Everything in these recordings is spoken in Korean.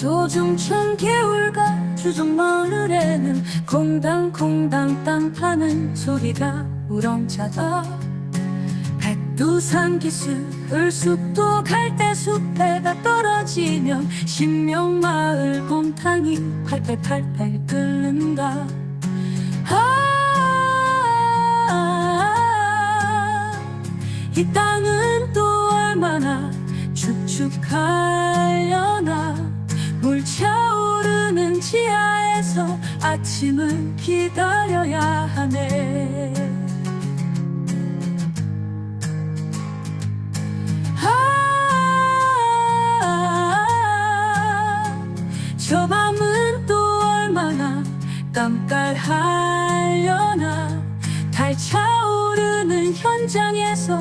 조중천 개울가 주종마을에는 콩당콩당 땅 파는 소리가 우렁차다. 백두산 기슭 을숲도 갈대숲에가 떨어지면 신명마을 곰탕이 팔팔팔팔 끓는다. 아, 이 땅은 또 얼마나 축축하려나? 물 차오르는 지하에서 아침을 기다려야 하네. 아, 저 밤은 또 얼마나 깜깜하려나? 달 차오르는 현장에서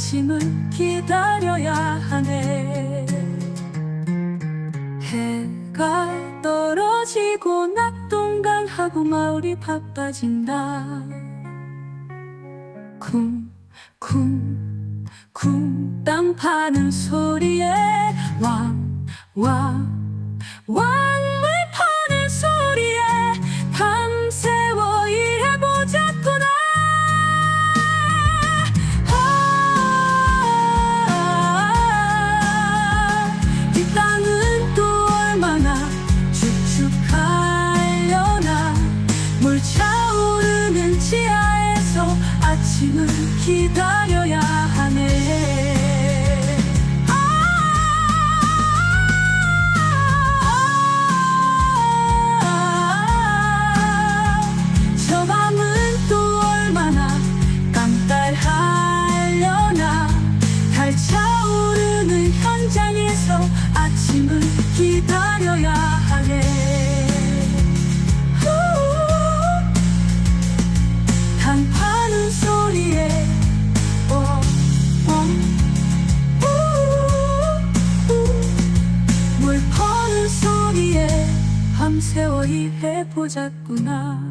아침을 기다려야 하네. 해가 떨어지고 낙동강하고 마을이 바빠진다. 쿵쿵 쿵땅 파는 소리에 왕왕 왕 아침을 기다려야 하네. 아, 저 밤은 또 얼마나 깜깜하려나. 달 차오르는 현장에서 아침을 기다려야 하네 밤새워 일해보자꾸나